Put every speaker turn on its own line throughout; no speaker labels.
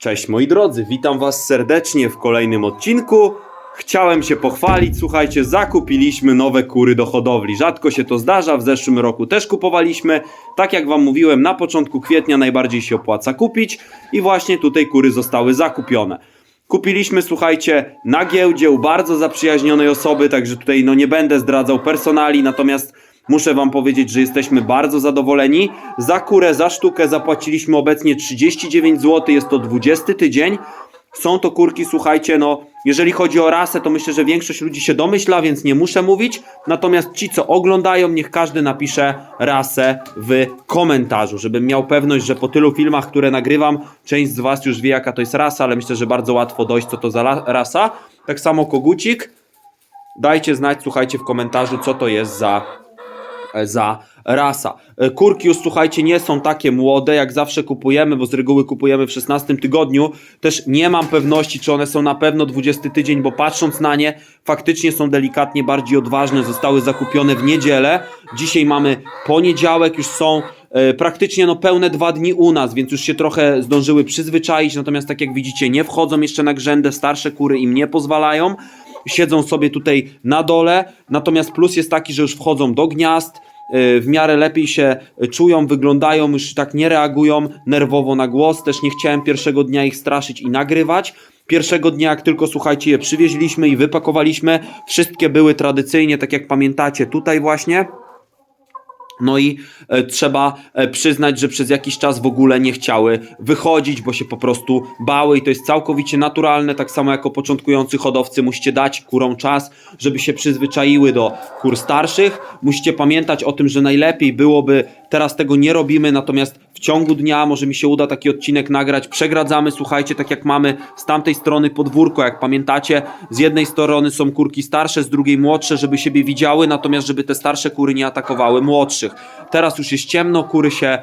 Cześć moi drodzy, witam was serdecznie w kolejnym odcinku. Chciałem się pochwalić, słuchajcie, zakupiliśmy nowe kury do hodowli. Rzadko się to zdarza, w zeszłym roku też kupowaliśmy. Tak jak wam mówiłem, na początku kwietnia najbardziej się opłaca kupić i właśnie tutaj kury zostały zakupione. Kupiliśmy, słuchajcie, na giełdzie u bardzo zaprzyjaźnionej osoby, także tutaj no nie będę zdradzał personali, natomiast muszę wam powiedzieć, że jesteśmy bardzo zadowoleni. Za kurę, za sztukę zapłaciliśmy obecnie 39 zł, jest to 20 tydzień. Są to kurki, słuchajcie, no jeżeli chodzi o rasę, to myślę, że większość ludzi się domyśla, więc nie muszę mówić. Natomiast ci, co oglądają, niech każdy napisze rasę w komentarzu, żebym miał pewność, że po tylu filmach, które nagrywam, część z was już wie, jaka to jest rasa, ale myślę, że bardzo łatwo dojść, co to za rasa. Tak samo kogucik. Dajcie znać, słuchajcie, w komentarzu, co to jest za za rasa. E, Kurki już słuchajcie nie są takie młode, jak zawsze kupujemy, bo z reguły kupujemy w 16 tygodniu. Też nie mam pewności, czy one są na pewno 20 tydzień, bo patrząc na nie, faktycznie są delikatnie bardziej odważne. Zostały zakupione w niedzielę. Dzisiaj mamy poniedziałek, już są e, praktycznie no pełne dwa dni u nas, więc już się trochę zdążyły przyzwyczaić. Natomiast tak jak widzicie, nie wchodzą jeszcze na grzędę, starsze kury im nie pozwalają. Siedzą sobie tutaj na dole, natomiast plus jest taki, że już wchodzą do gniazd, w miarę lepiej się czują, wyglądają, już tak nie reagują nerwowo na głos. Też nie chciałem pierwszego dnia ich straszyć i nagrywać. Pierwszego dnia, jak tylko słuchajcie, je przywieźliśmy i wypakowaliśmy, wszystkie były tradycyjnie, tak jak pamiętacie, tutaj właśnie. No i e, trzeba e, przyznać, że przez jakiś czas w ogóle nie chciały wychodzić, bo się po prostu bały i to jest całkowicie naturalne. Tak samo jako początkujący hodowcy musicie dać kurom czas, żeby się przyzwyczaiły do kur starszych. Musicie pamiętać o tym, że najlepiej byłoby, teraz tego nie robimy, natomiast w ciągu dnia może mi się uda taki odcinek nagrać. Przegradzamy, słuchajcie, tak jak mamy z tamtej strony podwórko, jak pamiętacie, z jednej strony są kurki starsze, z drugiej młodsze, żeby siebie widziały, natomiast żeby te starsze kury nie atakowały młodszych. Teraz już jest ciemno, kury się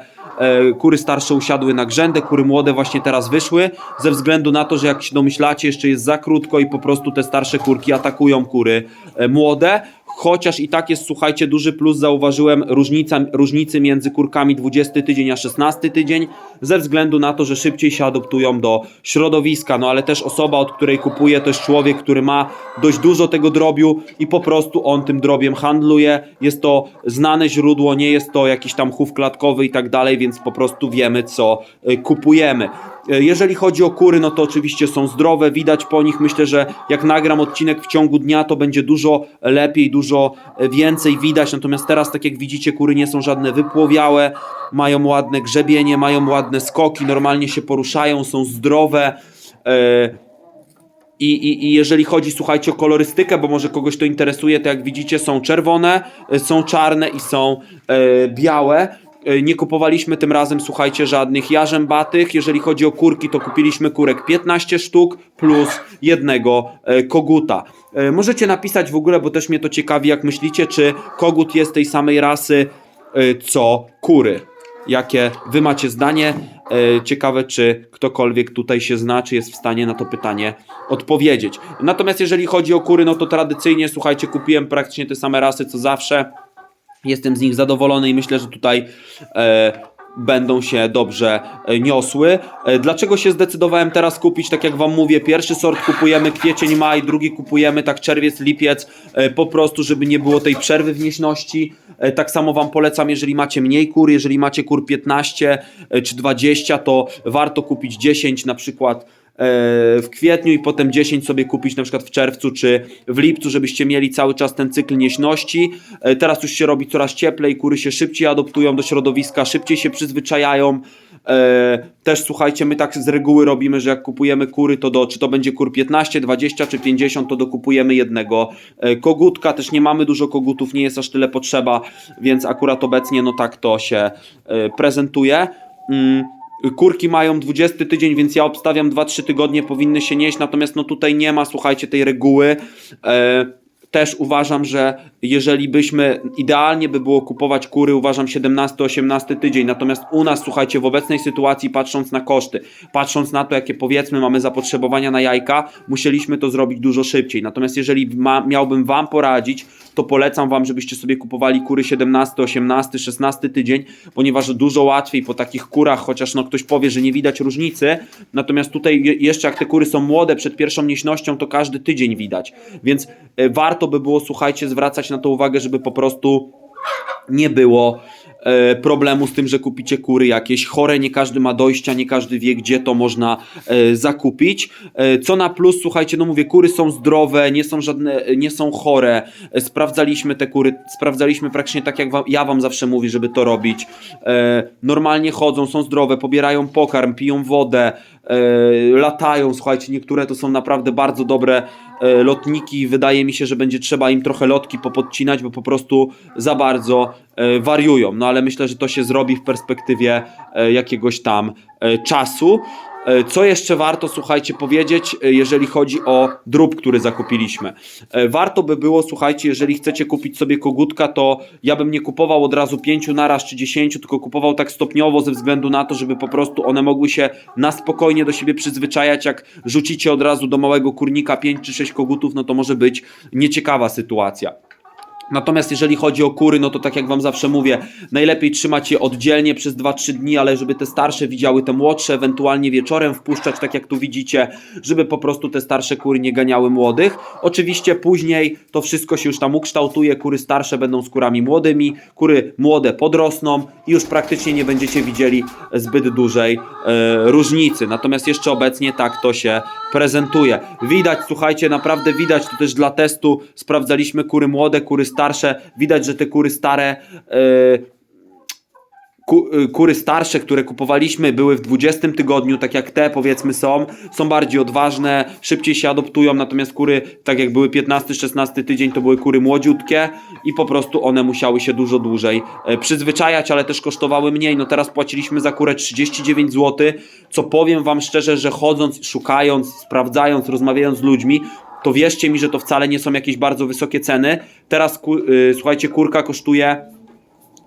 kury starsze usiadły na grzędę, kury młode właśnie teraz wyszły, ze względu na to, że jak się domyślacie, jeszcze jest za krótko i po prostu te starsze kurki atakują kury e, młode. Chociaż i tak jest, słuchajcie, duży plus zauważyłem różnica, różnicy między kurkami 20 tydzień a 16 tydzień, ze względu na to, że szybciej się adoptują do środowiska. No ale też osoba, od której kupuję, to jest człowiek, który ma dość dużo tego drobiu i po prostu on tym drobiem handluje. Jest to znane źródło, nie jest to jakiś tam chów klatkowy i tak dalej, więc po prostu wiemy, co y, kupujemy. Y, Jeżeli chodzi o kury, no to oczywiście są zdrowe, widać po nich. Myślę, że jak nagram odcinek w ciągu dnia, to będzie dużo lepiej, dużo e, więcej widać. Natomiast teraz, tak jak widzicie, kury nie są żadne wypłowiałe, mają ładne grzebienie, mają ładne skoki, normalnie się poruszają, są zdrowe. I, i, I jeżeli chodzi, słuchajcie, o kolorystykę, bo może kogoś to interesuje, to jak widzicie, są czerwone, są czarne i są białe. E, Nie kupowaliśmy tym razem, słuchajcie, żadnych jarzębatych. Jeżeli chodzi o kurki, to kupiliśmy kurek 15 sztuk plus jednego e, koguta. E, Możecie napisać w ogóle, bo też mnie to ciekawi, jak myślicie, czy kogut jest tej samej rasy co kury. Jakie wy macie zdanie? Ciekawe, czy ktokolwiek tutaj się zna, czy jest w stanie na to pytanie odpowiedzieć. Natomiast jeżeli chodzi o kury, no to tradycyjnie, słuchajcie, kupiłem praktycznie te same rasy co zawsze. Jestem z nich zadowolony i myślę, że tutaj e, będą się dobrze e, niosły. E, dlaczego się zdecydowałem teraz kupić? Tak jak Wam mówię, pierwszy sort kupujemy kwiecień, maj, drugi kupujemy tak czerwiec, lipiec, po prostu, żeby nie było tej przerwy w nieśności. Tak samo Wam polecam, jeżeli macie mniej kur, jeżeli macie kur 15 e, czy 20, to warto kupić 10 na przykład w kwietniu i potem 10 sobie kupić na przykład w czerwcu czy w lipcu, żebyście mieli cały czas ten cykl nieśności. E, Teraz już się robi coraz cieplej, kury się szybciej adoptują do środowiska, szybciej się przyzwyczajają. E, Też słuchajcie, my tak z reguły robimy, że jak kupujemy kury, to do, czy to będzie kur 15, 20 czy 50, to dokupujemy jednego e, kogutka. Też nie mamy dużo kogutów, nie jest aż tyle potrzeba, więc akurat obecnie no tak to się e, prezentuje. Kurki mają 20 tydzień, więc ja obstawiam 2-3 tygodnie powinny się nieść, natomiast no tutaj nie ma, słuchajcie, tej reguły. Też uważam, że jeżeli byśmy, idealnie by było kupować kury, uważam 17-18 tydzień, natomiast u nas, słuchajcie, w obecnej sytuacji, patrząc na koszty, patrząc na to, jakie powiedzmy mamy zapotrzebowania na jajka, musieliśmy to zrobić dużo szybciej. Natomiast jeżeli ma, miałbym Wam poradzić, to polecam Wam, żebyście sobie kupowali kury 17, 18, 16 tydzień, ponieważ dużo łatwiej po takich kurach, chociaż no ktoś powie, że nie widać różnicy, natomiast tutaj je- jeszcze jak te kury są młode, przed pierwszą nieśnością, to każdy tydzień widać, więc e, warto by było, słuchajcie, zwracać na to uwagę, żeby po prostu nie było e, problemu z tym, że kupicie kury jakieś chore, nie każdy ma dojścia, nie każdy wie, gdzie to można e, zakupić. E, co na plus, słuchajcie, no mówię, kury są zdrowe, nie są żadne, nie są chore. Sprawdzaliśmy te kury, sprawdzaliśmy praktycznie tak, jak wam, ja wam zawsze mówię, żeby to robić. Normalnie chodzą, są zdrowe, pobierają pokarm, piją wodę, latają, słuchajcie, niektóre to są naprawdę bardzo dobre lotniki. Wydaje mi się, że będzie trzeba im trochę lotki popodcinać, bo po prostu za bardzo wariują. No ale myślę, że to się zrobi w perspektywie e, jakiegoś tam e, czasu. E, Co jeszcze warto, słuchajcie, powiedzieć, e, jeżeli chodzi o drób, który zakupiliśmy? E, Warto by było, słuchajcie, jeżeli chcecie kupić sobie kogutka, to ja bym nie kupował od razu pięciu naraz czy dziesięciu, tylko kupował tak stopniowo ze względu na to, żeby po prostu one mogły się na spokojnie do siebie przyzwyczajać. Jak rzucicie od razu do małego kurnika pięć czy sześć kogutów, no to może być nieciekawa sytuacja. Natomiast jeżeli chodzi o kury, no to tak jak Wam zawsze mówię, najlepiej trzymać je oddzielnie przez 2-3 dni, ale żeby te starsze widziały te młodsze, ewentualnie wieczorem wpuszczać, tak jak tu widzicie, żeby po prostu te starsze kury nie ganiały młodych. Oczywiście później to wszystko się już tam ukształtuje, kury starsze będą z kurami młodymi, kury młode podrosną i już praktycznie nie będziecie widzieli zbyt dużej e, różnicy. Natomiast jeszcze obecnie tak to się prezentuje. Widać, słuchajcie, naprawdę widać, to też dla testu sprawdzaliśmy kury młode, kury starsze. Widać, że te kury stare. e, y, kury starsze, które kupowaliśmy, były w 20 tygodniu, tak jak te powiedzmy są, są bardziej odważne, szybciej się adoptują, natomiast kury, tak jak były 15-16 tydzień, to były kury młodziutkie i po prostu one musiały się dużo dłużej e, przyzwyczajać, ale też kosztowały mniej. No teraz płaciliśmy za kurę 39 zł, co powiem Wam szczerze, że chodząc, szukając, sprawdzając, rozmawiając z ludźmi, to wierzcie mi, że to wcale nie są jakieś bardzo wysokie ceny. Teraz, y, słuchajcie, kurka kosztuje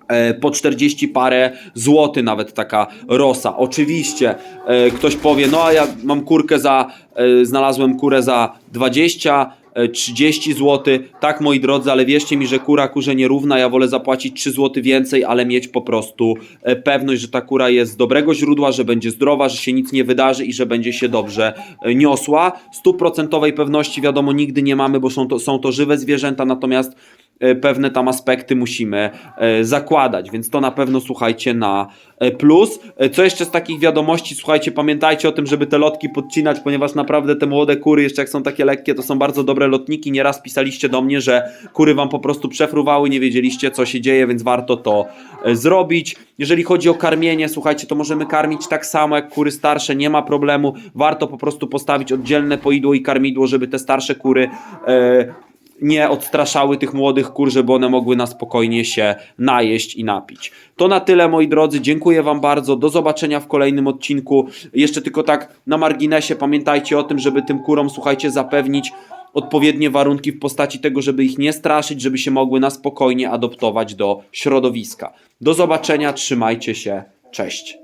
e, po 40 parę złoty nawet taka rosa. Oczywiście e, ktoś powie, no a ja mam kurkę za, e, znalazłem kurę za 20, e, 30 zł. Tak moi drodzy, ale wierzcie mi, że kura kurze nierówna, ja wolę zapłacić 3 zł więcej, ale mieć po prostu e, pewność, że ta kura jest z dobrego źródła, że będzie zdrowa, że się nic nie wydarzy i że będzie się dobrze e, niosła. Stuprocentowej pewności wiadomo nigdy nie mamy, bo są to, są to żywe zwierzęta, natomiast e, pewne tam aspekty musimy e, zakładać, więc to na pewno słuchajcie na e, plus. E, Co jeszcze z takich wiadomości, słuchajcie, pamiętajcie o tym, żeby te lotki podcinać, ponieważ naprawdę te młode kury, jeszcze jak są takie lekkie, to są bardzo dobre lotniki. Nieraz pisaliście do mnie, że kury wam po prostu przefruwały, nie wiedzieliście co się dzieje, więc warto to e, zrobić. Jeżeli chodzi o karmienie, słuchajcie, to możemy karmić tak samo jak kury starsze, nie ma problemu. Warto po prostu postawić oddzielne poidło i karmidło, żeby te starsze kury e, nie odstraszały tych młodych kur, żeby one mogły na spokojnie się najeść i napić. To na tyle, moi drodzy. Dziękuję Wam bardzo. Do zobaczenia w kolejnym odcinku. Jeszcze tylko tak na marginesie pamiętajcie o tym, żeby tym kurom, słuchajcie, zapewnić odpowiednie warunki w postaci tego, żeby ich nie straszyć, żeby się mogły na spokojnie adoptować do środowiska. Do zobaczenia, trzymajcie się. Cześć.